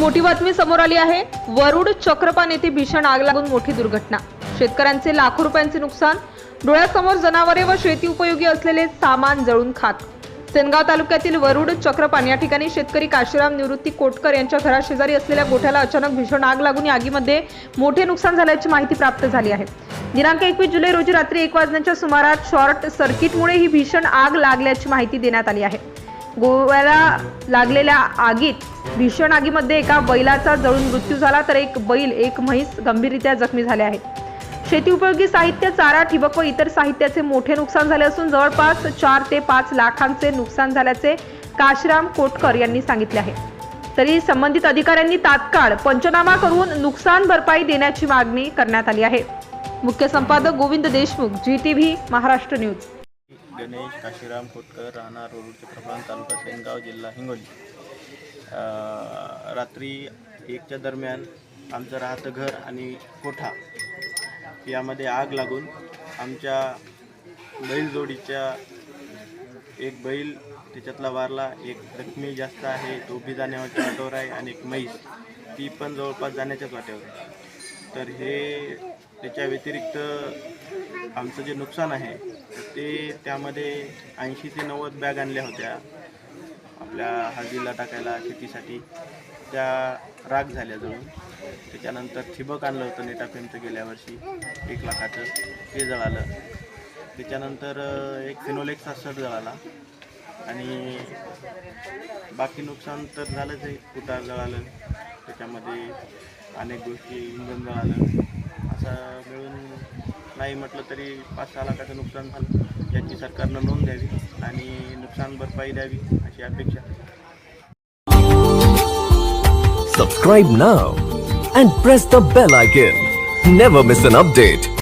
मोठी बातमी समोर आली आहे. वरुड चक्रपान येथे भीषण आग लागून मोठी दुर्घटना. शेतकऱ्यांचे लाखो रुपयांचे नुकसान डोळ्यासमोर जनावरे व शेती उपयोगी असलेले सामान जळून खाक. सेनगाव तालुक्यातील वरुड चक्रपान या ठिकाणी शेतकरी काशीराम निवृत्ती कोटकर यांच्या घराशेजारी असलेल्या गोठ्याला अचानक भीषण आग लागून या आगीमध्ये मोठे नुकसान झाल्याची माहिती प्राप्त झाली आहे. दिनांक एकवीस जुलै रोजी रात्री एक वाजण्याच्या सुमारास शॉर्ट सर्किटमुळे ही भीषण आग लागल्याची माहिती देण्यात आली आहे. गोव्याला लागलेल्या आगीत भीषण आगीमध्ये एका बैलाचा जळून मृत्यू झाला तर एक बैल एक म्हैस गंभीररित्या जखमी झाले आहेत. शेती उपयोगी साहित्य चारा ठिबक व इतर साहित्याचे मोठे नुकसान झाले असून जवळपास चार ते पाच लाखांचे नुकसान झाल्याचे काशराम कोटकर यांनी सांगितले आहे. तरी संबंधित अधिकाऱ्यांनी तात्काळ पंचनामा करून नुकसान भरपाई देण्याची मागणी करण्यात आली आहे. मुख्य संपादक Govind Deshmukh ji T V Maharashtra news Ganesh Kashiram Khotkar राहणार रोड प्रभान तालुका सेनगाव जिल्हा हिंगोली रात्री एकच्या दरम्यान आमचं राहतं घर आणि कोठा यामध्ये आग लागून आमच्या बैलजोडीच्या एक बैल त्याच्यातला वारला एक जखमी जास्त आहे तो बी जाण्याच्या वाटेवर आहे आणि एक म्हैस ती पण जवळपास जाण्याच्याच वाटेवर आहे. तर हे त्याच्या व्यतिरिक्त आमचं जे नुकसान आहे ते त्यामध्ये ऐंशी ते नव्वद बॅग आणल्या होत्या. आपल्या हळदीला टाकायला शेतीसाठी. त्या राग झाल्या जळून त्याच्यानंतर ठिबक आणलं होतं नेटाफेमचं गेल्या वर्षी. एक लाखाचं. ते जळालं. त्याच्यानंतर एक फिनोलेक्सचा सट जळाला. आणि बाकी नुकसान तर झालंच आहे. कुटार जळालं. त्याच्यामध्ये अनेक गोष्टी इंधन जळालं. असं मिळून नाही म्हटलं तरी पाच सहा लाखाचं नुकसान झालं. याची सरकारनं नोंद द्यावी आणि नुकसान भरपाई द्यावी अशी अपेक्षा. Subscribe now and press the bell icon never miss an update